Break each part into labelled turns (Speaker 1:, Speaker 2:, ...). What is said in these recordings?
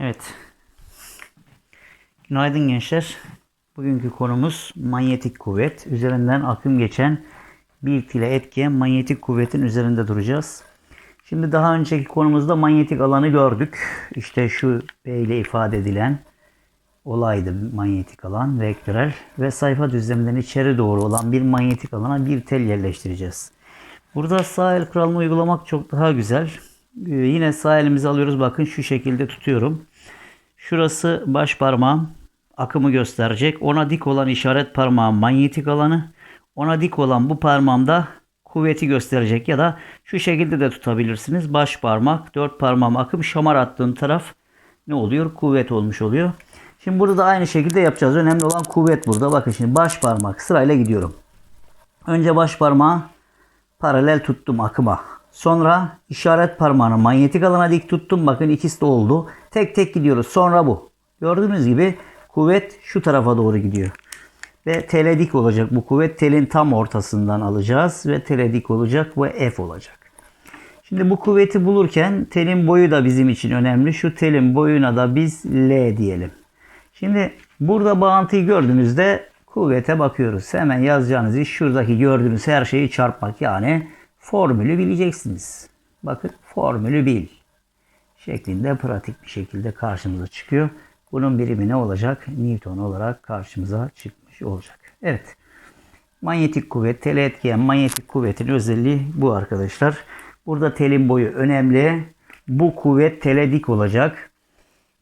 Speaker 1: Evet. Günaydın gençler. Bugünkü konumuz manyetik kuvvet. Üzerinden akım geçen bir tile etkiye manyetik kuvvetin üzerinde duracağız. Şimdi daha önceki konumuzda manyetik alanı gördük. İşte şu B ile ifade edilen olaydı manyetik alan vektörel ve sayfa düzleminden içeri doğru olan bir manyetik alana bir tel yerleştireceğiz. Burada sağ el kuralını uygulamak çok daha güzel. Ee, yine sağ elimizi alıyoruz. Bakın şu şekilde tutuyorum. Şurası baş parmağım. Akımı gösterecek. Ona dik olan işaret parmağım manyetik alanı. Ona dik olan bu parmağımda kuvveti gösterecek ya da şu şekilde de tutabilirsiniz. Baş parmak, dört parmağım akım şamar attığım taraf ne oluyor? Kuvvet olmuş oluyor. Şimdi burada da aynı şekilde yapacağız. Önemli olan kuvvet burada. Bakın şimdi baş parmak sırayla gidiyorum. Önce baş parmağı paralel tuttum akıma. Sonra işaret parmağını manyetik alana dik tuttum. Bakın ikisi de oldu. Tek tek gidiyoruz. Sonra bu. Gördüğünüz gibi kuvvet şu tarafa doğru gidiyor. Ve tele dik olacak bu kuvvet. Telin tam ortasından alacağız. Ve tele dik olacak ve F olacak. Şimdi bu kuvveti bulurken telin boyu da bizim için önemli. Şu telin boyuna da biz L diyelim. Şimdi burada bağıntıyı gördüğünüzde kuvvete bakıyoruz. Hemen yazacağınız iş şuradaki gördüğünüz her şeyi çarpmak. Yani formülü bileceksiniz. Bakın formülü bil. Şeklinde pratik bir şekilde karşımıza çıkıyor. Bunun birimi ne olacak? Newton olarak karşımıza çıkmış olacak. Evet. Manyetik kuvvet, tele etkiyen manyetik kuvvetin özelliği bu arkadaşlar. Burada telin boyu önemli. Bu kuvvet tele dik olacak.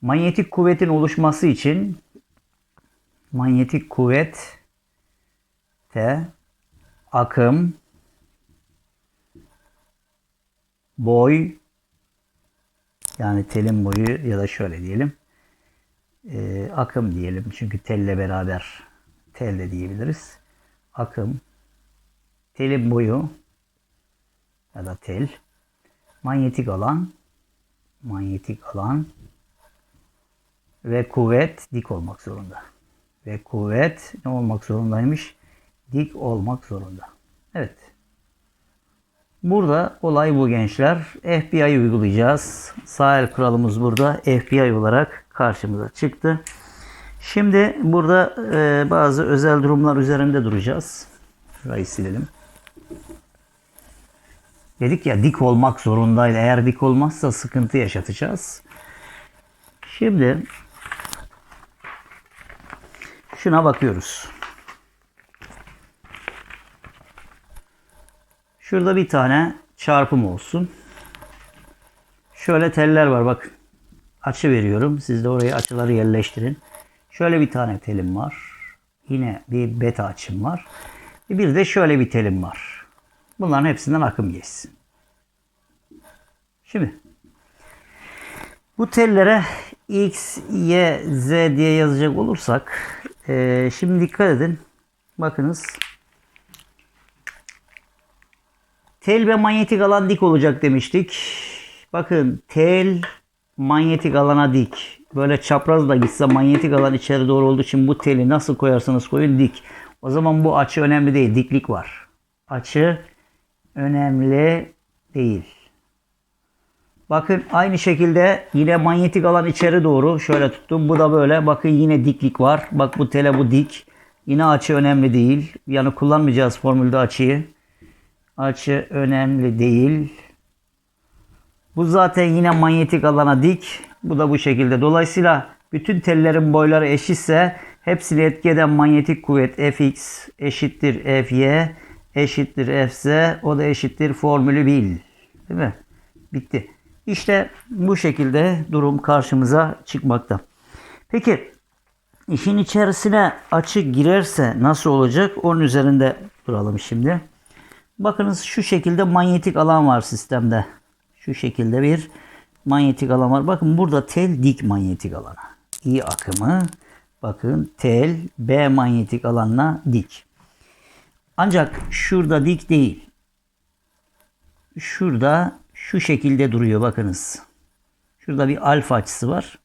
Speaker 1: Manyetik kuvvetin oluşması için manyetik kuvvet T akım boy yani telin boyu ya da şöyle diyelim e, akım diyelim çünkü telle beraber tel de diyebiliriz. Akım telin boyu ya da tel manyetik alan manyetik alan ve kuvvet dik olmak zorunda. Ve kuvvet ne olmak zorundaymış? Dik olmak zorunda. Evet. Burada olay bu gençler. FBI uygulayacağız. Sağ kuralımız burada FBI olarak karşımıza çıktı. Şimdi burada e, bazı özel durumlar üzerinde duracağız. Şurayı silelim. Dedik ya dik olmak zorundaydı. Eğer dik olmazsa sıkıntı yaşatacağız. Şimdi şuna bakıyoruz. Şurada bir tane çarpım olsun. Şöyle teller var bak. Açı veriyorum. Siz de oraya açıları yerleştirin. Şöyle bir tane telim var. Yine bir beta açım var. Bir de şöyle bir telim var. Bunların hepsinden akım geçsin. Şimdi bu tellere X, Y, Z diye yazacak olursak e, şimdi dikkat edin. Bakınız. Tel ve manyetik alan dik olacak demiştik. Bakın tel manyetik alana dik. Böyle çapraz da gitse manyetik alan içeri doğru olduğu için bu teli nasıl koyarsanız koyun dik. O zaman bu açı önemli değil. Diklik var. Açı önemli değil. Bakın aynı şekilde yine manyetik alan içeri doğru şöyle tuttum. Bu da böyle. Bakın yine diklik var. Bak bu tele bu dik. Yine açı önemli değil. Yani kullanmayacağız formülde açıyı. Açı önemli değil. Bu zaten yine manyetik alana dik. Bu da bu şekilde. Dolayısıyla bütün tellerin boyları eşitse hepsini etki eden manyetik kuvvet Fx eşittir Fy eşittir Fz. O da eşittir formülü bil. Değil mi? Bitti. İşte bu şekilde durum karşımıza çıkmakta. Peki işin içerisine açı girerse nasıl olacak? Onun üzerinde duralım şimdi. Bakınız şu şekilde manyetik alan var sistemde. Şu şekilde bir manyetik alan var. Bakın burada tel dik manyetik alana. İ akımı bakın tel B manyetik alanına dik. Ancak şurada dik değil. Şurada şu şekilde duruyor bakınız. Şurada bir alfa açısı var.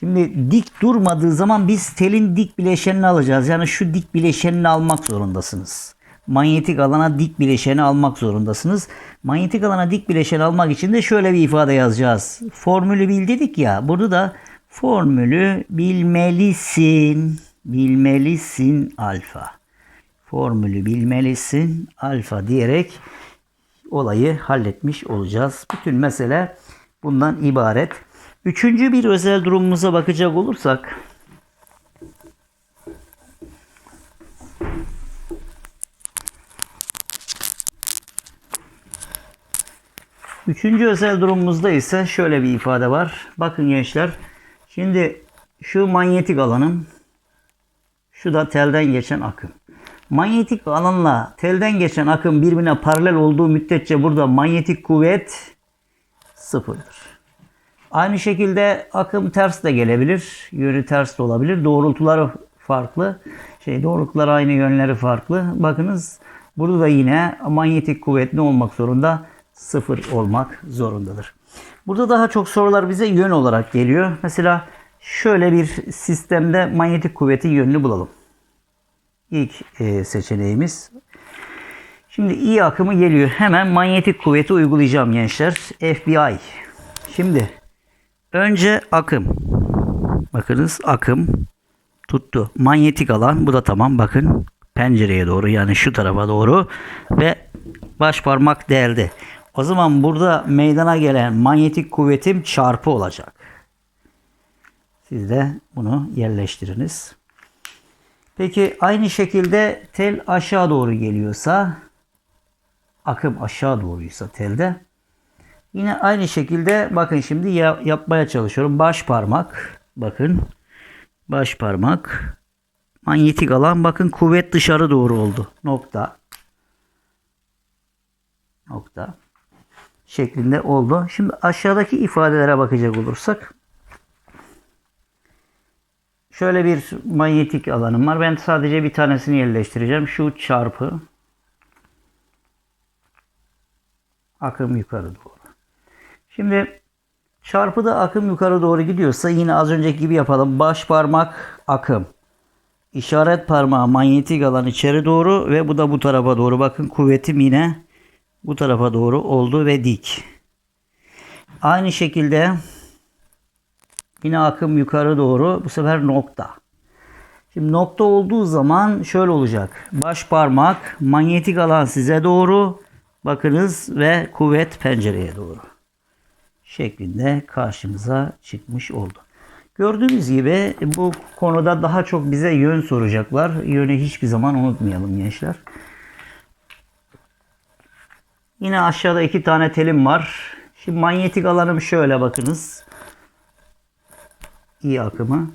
Speaker 1: Şimdi dik durmadığı zaman biz telin dik bileşenini alacağız. Yani şu dik bileşenini almak zorundasınız. Manyetik alana dik bileşeni almak zorundasınız. Manyetik alana dik bileşeni almak için de şöyle bir ifade yazacağız. Formülü bil dedik ya. Burada da formülü bilmelisin. Bilmelisin alfa. Formülü bilmelisin alfa diyerek olayı halletmiş olacağız. Bütün mesele bundan ibaret. Üçüncü bir özel durumumuza bakacak olursak Üçüncü özel durumumuzda ise şöyle bir ifade var. Bakın gençler. Şimdi şu manyetik alanım şu da telden geçen akım. Manyetik alanla telden geçen akım birbirine paralel olduğu müddetçe burada manyetik kuvvet sıfırdır. Aynı şekilde akım ters de gelebilir. Yönü ters de olabilir. Doğrultuları farklı. Şey doğrultular aynı yönleri farklı. Bakınız burada da yine manyetik kuvvet ne olmak zorunda? Sıfır olmak zorundadır. Burada daha çok sorular bize yön olarak geliyor. Mesela şöyle bir sistemde manyetik kuvvetin yönünü bulalım. İlk e, seçeneğimiz. Şimdi I akımı geliyor. Hemen manyetik kuvveti uygulayacağım gençler. FBI. Şimdi önce akım. Bakınız akım tuttu. Manyetik alan bu da tamam. Bakın pencereye doğru yani şu tarafa doğru ve baş parmak deldi. O zaman burada meydana gelen manyetik kuvvetim çarpı olacak. Siz de bunu yerleştiriniz. Peki aynı şekilde tel aşağı doğru geliyorsa akım aşağı doğruysa telde yine aynı şekilde bakın şimdi ya, yapmaya çalışıyorum. Baş parmak bakın baş parmak manyetik alan bakın kuvvet dışarı doğru oldu. Nokta nokta şeklinde oldu. Şimdi aşağıdaki ifadelere bakacak olursak Şöyle bir manyetik alanım var. Ben sadece bir tanesini yerleştireceğim. Şu çarpı akım yukarı doğru. Şimdi çarpıda akım yukarı doğru gidiyorsa yine az önceki gibi yapalım. Baş parmak akım. İşaret parmağı manyetik alan içeri doğru ve bu da bu tarafa doğru. Bakın kuvvetim yine bu tarafa doğru oldu ve dik. Aynı şekilde Yine akım yukarı doğru. Bu sefer nokta. Şimdi nokta olduğu zaman şöyle olacak. Baş parmak manyetik alan size doğru. Bakınız ve kuvvet pencereye doğru. Şeklinde karşımıza çıkmış oldu. Gördüğünüz gibi bu konuda daha çok bize yön soracaklar. Yönü hiçbir zaman unutmayalım gençler. Yine aşağıda iki tane telim var. Şimdi manyetik alanım şöyle bakınız. I akımı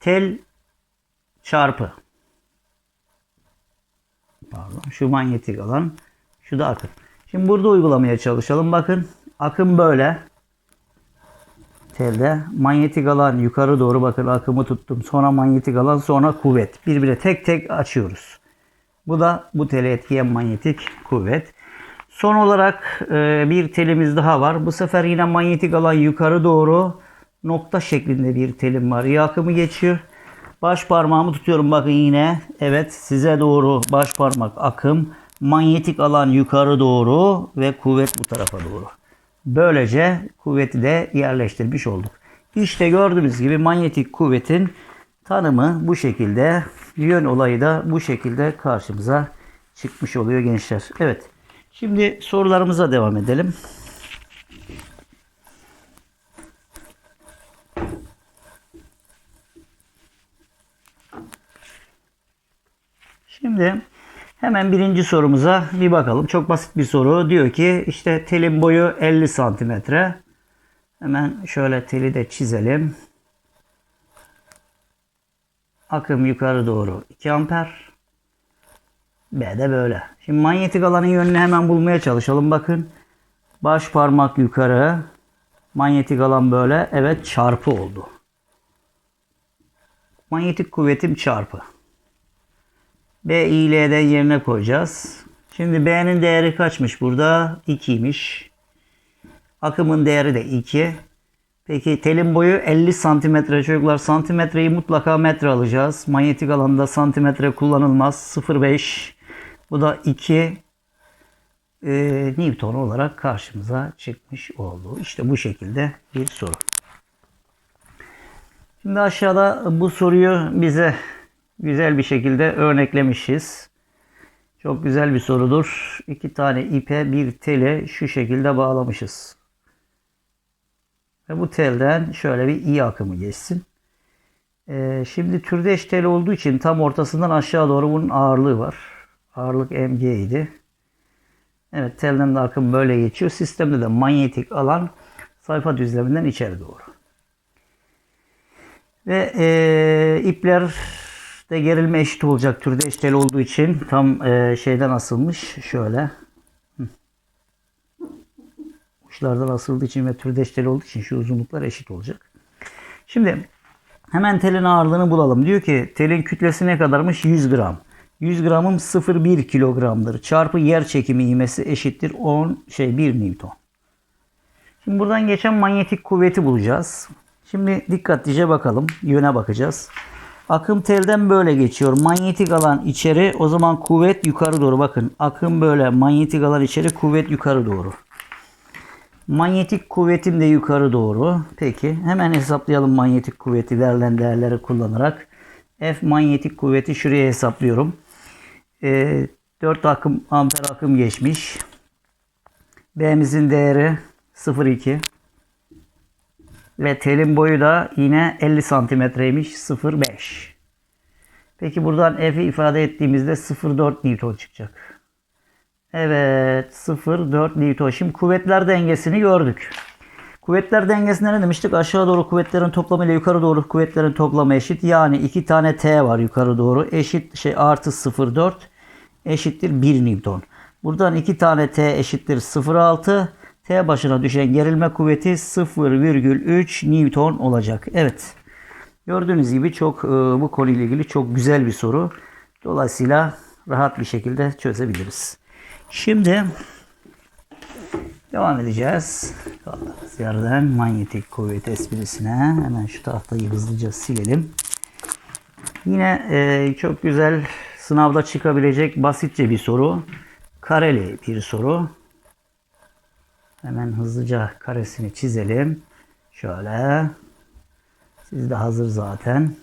Speaker 1: tel çarpı pardon şu manyetik alan şu da akım. Şimdi burada uygulamaya çalışalım. Bakın akım böyle telde manyetik alan yukarı doğru bakın akımı tuttum. Sonra manyetik alan sonra kuvvet. Birbirine tek tek açıyoruz. Bu da bu tele etkiyen manyetik kuvvet. Son olarak e, bir telimiz daha var. Bu sefer yine manyetik alan yukarı doğru nokta şeklinde bir telim var. İyi akımı geçiyor. Baş parmağımı tutuyorum bakın yine. Evet size doğru baş parmak akım. Manyetik alan yukarı doğru ve kuvvet bu tarafa doğru. Böylece kuvveti de yerleştirmiş olduk. İşte gördüğünüz gibi manyetik kuvvetin tanımı bu şekilde. Yön olayı da bu şekilde karşımıza çıkmış oluyor gençler. Evet. Şimdi sorularımıza devam edelim. Şimdi hemen birinci sorumuza bir bakalım. Çok basit bir soru. Diyor ki işte telin boyu 50 santimetre. Hemen şöyle teli de çizelim. Akım yukarı doğru 2 amper. B de böyle. Şimdi manyetik alanın yönünü hemen bulmaya çalışalım. Bakın. Baş parmak yukarı. Manyetik alan böyle. Evet çarpı oldu. Manyetik kuvvetim çarpı. B i L'den yerine koyacağız. Şimdi B'nin değeri kaçmış burada? 2'ymiş. Akımın değeri de 2. Peki telin boyu 50 santimetre çocuklar. Santimetreyi mutlaka metre alacağız. Manyetik alanda santimetre kullanılmaz. 0.5 Bu da 2 e, Newton olarak karşımıza çıkmış oldu. İşte bu şekilde bir soru. Şimdi aşağıda bu soruyu bize güzel bir şekilde örneklemişiz. Çok güzel bir sorudur. İki tane ipe bir tele şu şekilde bağlamışız. Ve bu telden şöyle bir i akımı geçsin. Ee, şimdi türdeş tel olduğu için tam ortasından aşağı doğru bunun ağırlığı var. Ağırlık mg idi. Evet telden de akım böyle geçiyor. Sistemde de manyetik alan sayfa düzleminden içeri doğru. Ve e, ipler de gerilme eşit olacak türde tel olduğu için tam e, şeyden asılmış. Şöyle. Uçlardan asıldığı için ve türde tel olduğu için şu uzunluklar eşit olacak. Şimdi hemen telin ağırlığını bulalım. Diyor ki telin kütlesi ne kadarmış? 100 gram. 100 gramım 0,1 kilogramdır. Çarpı yer çekimi ivmesi eşittir 10 şey 1 Newton. Şimdi buradan geçen manyetik kuvveti bulacağız. Şimdi dikkatlice bakalım. Yöne bakacağız. Akım telden böyle geçiyor. Manyetik alan içeri. O zaman kuvvet yukarı doğru. Bakın akım böyle. Manyetik alan içeri. Kuvvet yukarı doğru. Manyetik kuvvetim de yukarı doğru. Peki hemen hesaplayalım manyetik kuvveti verilen değerleri kullanarak. F manyetik kuvveti şuraya hesaplıyorum. E, 4 akım amper akım geçmiş. B'mizin değeri 0,2. Ve telin boyu da yine 50 santimetreymiş 0,5. Peki buradan F'i ifade ettiğimizde 0,4 Newton çıkacak. Evet 0,4 Newton. Şimdi kuvvetler dengesini gördük. Kuvvetler dengesinde ne demiştik? Aşağı doğru kuvvetlerin toplamı ile yukarı doğru kuvvetlerin toplamı eşit. Yani iki tane T var yukarı doğru. Eşit şey artı 0,4 eşittir 1 Newton. Buradan iki tane T eşittir 0,6. T başına düşen gerilme kuvveti 0,3 Newton olacak. Evet. Gördüğünüz gibi çok e, bu konuyla ilgili çok güzel bir soru. Dolayısıyla rahat bir şekilde çözebiliriz. Şimdi devam edeceğiz. Kaldığımız yerden manyetik kuvvet esprisine hemen şu tahtayı hızlıca silelim. Yine e, çok güzel sınavda çıkabilecek basitçe bir soru. Kareli bir soru. Hemen hızlıca karesini çizelim. Şöyle. Siz de hazır zaten.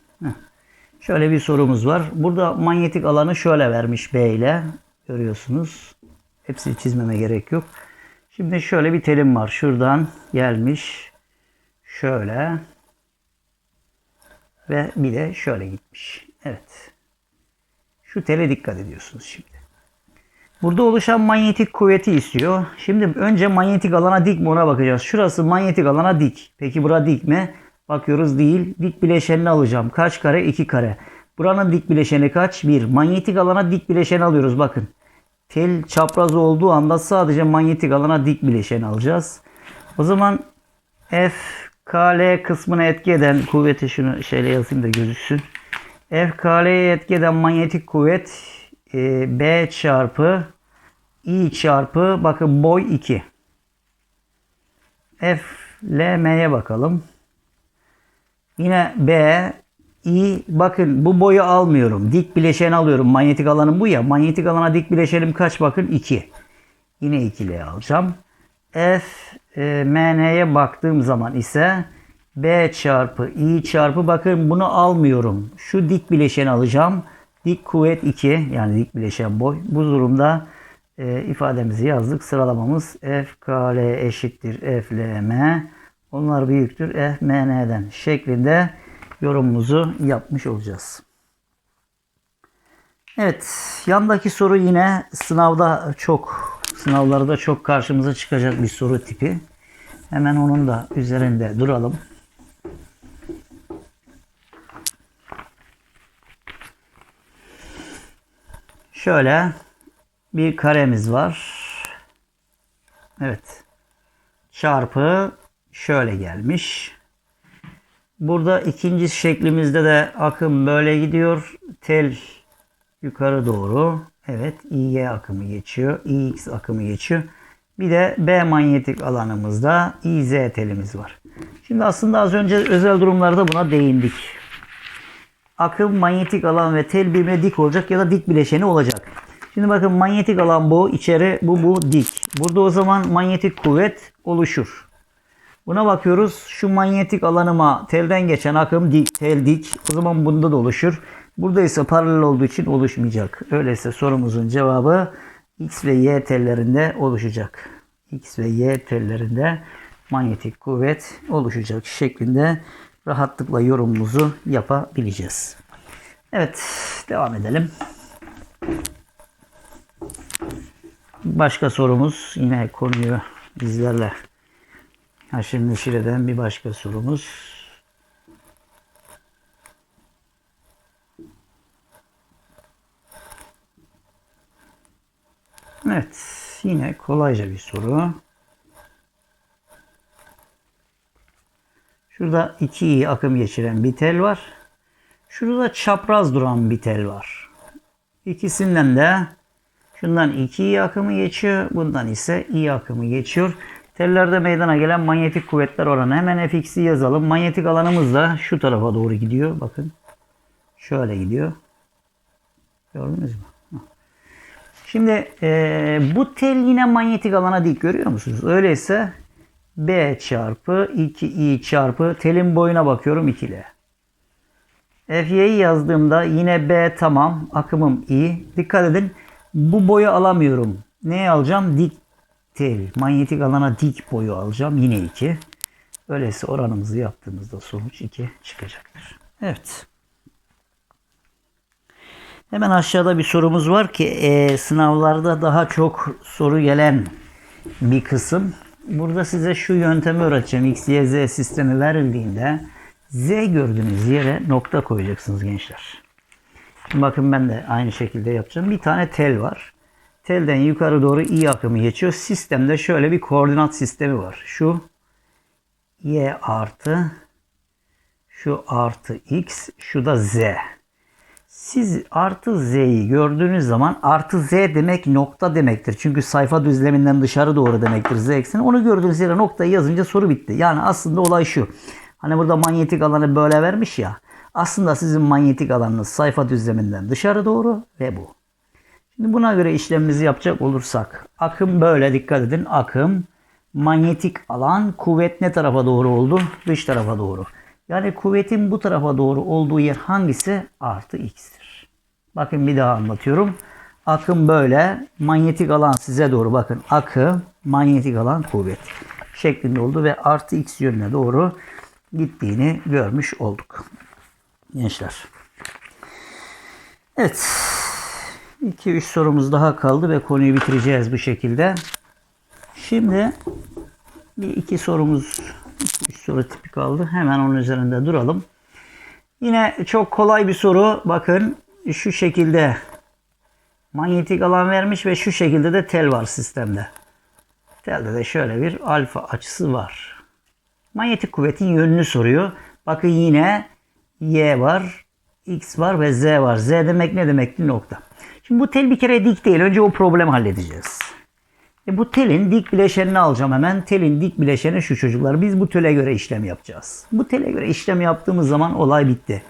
Speaker 1: Şöyle bir sorumuz var. Burada manyetik alanı şöyle vermiş B ile. Görüyorsunuz. Hepsini çizmeme gerek yok. Şimdi şöyle bir telim var. Şuradan gelmiş. Şöyle. Ve bir de şöyle gitmiş. Evet. Şu tele dikkat ediyorsunuz şimdi. Burada oluşan manyetik kuvveti istiyor. Şimdi önce manyetik alana dik mi ona bakacağız. Şurası manyetik alana dik. Peki bura dik mi? Bakıyoruz değil. Dik bileşenini alacağım. Kaç kare? 2 kare. Buranın dik bileşeni kaç? 1. Manyetik alana dik bileşeni alıyoruz. Bakın. Tel çapraz olduğu anda sadece manyetik alana dik bileşen alacağız. O zaman F KL kısmına etki eden kuvveti şunu şöyle yazayım da gözüksün. F KL'ye etki eden manyetik kuvvet e, B çarpı I çarpı bakın boy 2. F L M'ye bakalım. Yine B I bakın bu boyu almıyorum. Dik bileşen alıyorum. Manyetik alanım bu ya. Manyetik alana dik bileşenim kaç bakın 2. Yine 2 L alacağım. F e, MN'ye baktığım zaman ise B çarpı I çarpı bakın bunu almıyorum. Şu dik bileşeni alacağım. Dik kuvvet 2 yani dik bileşen boy. Bu durumda e, ifademizi yazdık. Sıralamamız F K L eşittir F L M. Onlar büyüktür F M N'den şeklinde yorumumuzu yapmış olacağız. Evet, yandaki soru yine sınavda çok, sınavlarda çok karşımıza çıkacak bir soru tipi. Hemen onun da üzerinde duralım. Şöyle bir karemiz var. Evet. Çarpı şöyle gelmiş. Burada ikinci şeklimizde de akım böyle gidiyor. Tel yukarı doğru. Evet. İY akımı geçiyor. İX akımı geçiyor. Bir de B manyetik alanımızda İZ telimiz var. Şimdi aslında az önce özel durumlarda buna değindik. Akım, manyetik alan ve tel birbirine dik olacak ya da dik bileşeni olacak. Şimdi bakın manyetik alan bu. içeri bu bu dik. Burada o zaman manyetik kuvvet oluşur. Buna bakıyoruz. Şu manyetik alanıma telden geçen akım dik, tel dik. O zaman bunda da oluşur. Burada ise paralel olduğu için oluşmayacak. Öyleyse sorumuzun cevabı X ve Y tellerinde oluşacak. X ve Y tellerinde manyetik kuvvet oluşacak şeklinde rahatlıkla yorumumuzu yapabileceğiz. Evet, devam edelim. Başka sorumuz yine konuyu bizlerle haşir neşir eden bir başka sorumuz. Evet, yine kolayca bir soru. Şurada iki iyi akım geçiren bir tel var. Şurada çapraz duran bir tel var. İkisinden de şundan iki iyi akımı geçiyor. Bundan ise iyi akımı geçiyor. Tellerde meydana gelen manyetik kuvvetler oranı. Hemen Fx'i yazalım. Manyetik alanımız da şu tarafa doğru gidiyor. Bakın. Şöyle gidiyor. Gördünüz mü? Şimdi e, bu tel yine manyetik alana dik görüyor musunuz? Öyleyse B çarpı 2i çarpı telin boyuna bakıyorum 2 ile. Fy'yi yazdığımda yine B tamam. Akımım i. Dikkat edin. Bu boyu alamıyorum. Neye alacağım? Dik tel. Manyetik alana dik boyu alacağım. Yine 2. Öyleyse oranımızı yaptığımızda sonuç 2 çıkacaktır. Evet. Hemen aşağıda bir sorumuz var ki e, sınavlarda daha çok soru gelen bir kısım. Burada size şu yöntemi öğreteceğim. X, Y, Z sistemi verildiğinde Z gördüğünüz yere nokta koyacaksınız gençler. Bakın ben de aynı şekilde yapacağım. Bir tane tel var. Telden yukarı doğru i akımı geçiyor. Sistemde şöyle bir koordinat sistemi var. Şu y artı şu artı x şu da z. Siz artı z'yi gördüğünüz zaman artı z demek nokta demektir. Çünkü sayfa düzleminden dışarı doğru demektir z ekseni. Onu gördüğünüz yere noktayı yazınca soru bitti. Yani aslında olay şu. Hani burada manyetik alanı böyle vermiş ya. Aslında sizin manyetik alanınız sayfa düzleminden dışarı doğru ve bu. Şimdi buna göre işlemimizi yapacak olursak. Akım böyle dikkat edin. Akım manyetik alan kuvvet ne tarafa doğru oldu? Dış tarafa doğru. Yani kuvvetin bu tarafa doğru olduğu yer hangisi? Artı x'tir. Bakın bir daha anlatıyorum. Akım böyle. Manyetik alan size doğru. Bakın akım, manyetik alan kuvvet şeklinde oldu ve artı x yönüne doğru gittiğini görmüş olduk. Gençler. Evet. 2-3 sorumuz daha kaldı ve konuyu bitireceğiz bu şekilde. Şimdi bir iki sorumuz, üç soru tipi kaldı. Hemen onun üzerinde duralım. Yine çok kolay bir soru. Bakın şu şekilde manyetik alan vermiş ve şu şekilde de tel var sistemde. Telde de şöyle bir alfa açısı var. Manyetik kuvvetin yönünü soruyor. Bakın yine Y var, X var ve Z var. Z demek ne demekti? Nokta. Şimdi bu tel bir kere dik değil. Önce o problemi halledeceğiz. E bu telin dik bileşenini alacağım hemen. Telin dik bileşeni şu çocuklar. Biz bu tele göre işlem yapacağız. Bu tele göre işlem yaptığımız zaman olay bitti.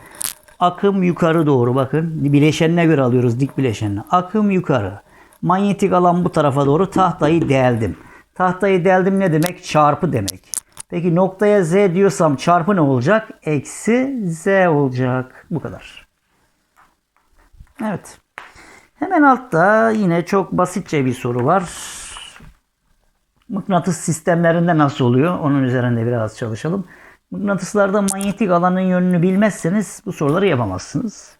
Speaker 1: Akım yukarı doğru bakın. Bileşenine göre alıyoruz dik bileşenini. Akım yukarı. Manyetik alan bu tarafa doğru tahtayı deldim. Tahtayı deldim ne demek? Çarpı demek. Peki noktaya z diyorsam çarpı ne olacak? Eksi z olacak. Bu kadar. Evet. Hemen altta yine çok basitçe bir soru var. Mıknatıs sistemlerinde nasıl oluyor? Onun üzerinde biraz çalışalım. Mıknatıslarda manyetik alanın yönünü bilmezseniz bu soruları yapamazsınız.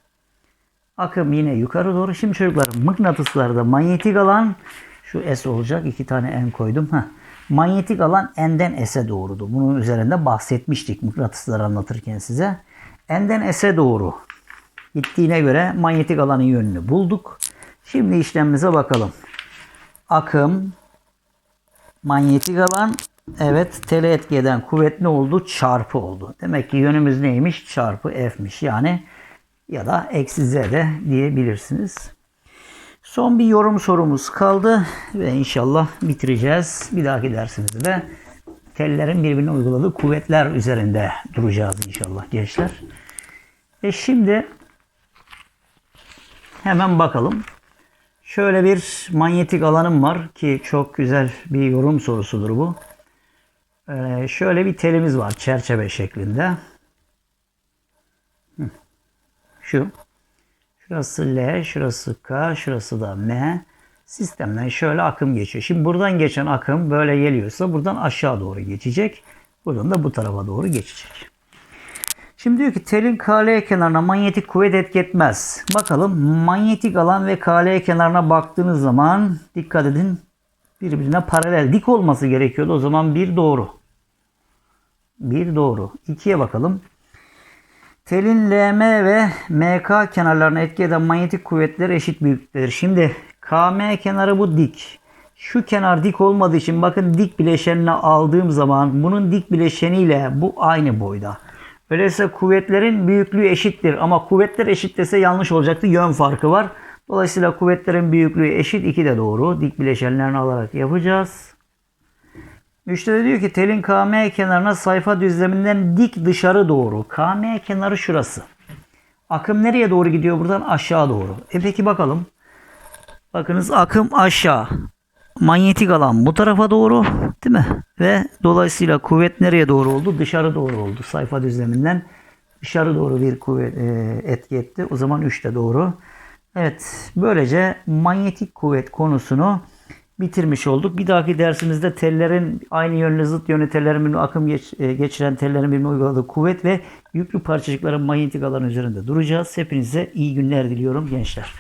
Speaker 1: Akım yine yukarı doğru. Şimdi çocuklar mıknatıslarda manyetik alan şu S olacak. iki tane N koydum. Heh. Manyetik alan N'den S'e doğrudu. Bunun üzerinde bahsetmiştik mıknatısları anlatırken size. N'den S'e doğru gittiğine göre manyetik alanın yönünü bulduk. Şimdi işlemimize bakalım. Akım, manyetik alan, evet tele etki eden kuvvet ne oldu? Çarpı oldu. Demek ki yönümüz neymiş? Çarpı F'miş. Yani ya da eksi Z de diyebilirsiniz. Son bir yorum sorumuz kaldı ve inşallah bitireceğiz. Bir dahaki dersimizde de tellerin birbirine uyguladığı kuvvetler üzerinde duracağız inşallah gençler. E şimdi hemen bakalım. Şöyle bir manyetik alanım var ki çok güzel bir yorum sorusudur bu. Ee, şöyle bir telimiz var çerçeve şeklinde. Şu. Şurası L, şurası K, şurası da M. Sistemden şöyle akım geçiyor. Şimdi buradan geçen akım böyle geliyorsa buradan aşağı doğru geçecek. Buradan da bu tarafa doğru geçecek. Şimdi diyor ki telin KL kenarına manyetik kuvvet etki etmez. Bakalım manyetik alan ve KL kenarına baktığınız zaman dikkat edin birbirine paralel dik olması gerekiyordu. O zaman bir doğru. Bir doğru. İkiye bakalım. Telin LM ve MK kenarlarına etki eden manyetik kuvvetler eşit büyüklüktedir. Şimdi KM kenarı bu dik. Şu kenar dik olmadığı için bakın dik bileşenini aldığım zaman bunun dik bileşeniyle bu aynı boyda. Öyleyse kuvvetlerin büyüklüğü eşittir ama kuvvetler eşit dese yanlış olacaktı. Yön farkı var. Dolayısıyla kuvvetlerin büyüklüğü eşit. 2 de doğru. Dik bileşenlerini alarak yapacağız. Üçte de diyor ki telin KM kenarına sayfa düzleminden dik dışarı doğru. KM kenarı şurası. Akım nereye doğru gidiyor buradan? Aşağı doğru. E peki bakalım. Bakınız akım aşağı. Manyetik alan bu tarafa doğru değil mi? Ve dolayısıyla kuvvet nereye doğru oldu? Dışarı doğru oldu. Sayfa düzleminden dışarı doğru bir kuvvet e, etki etti. O zaman 3 de doğru. Evet böylece manyetik kuvvet konusunu bitirmiş olduk. Bir dahaki dersimizde tellerin aynı yönlü zıt yönlü tellerin akım geç, e, geçiren tellerin birbirine uyguladığı kuvvet ve yüklü parçacıkların manyetik alan üzerinde duracağız. Hepinize iyi günler diliyorum gençler.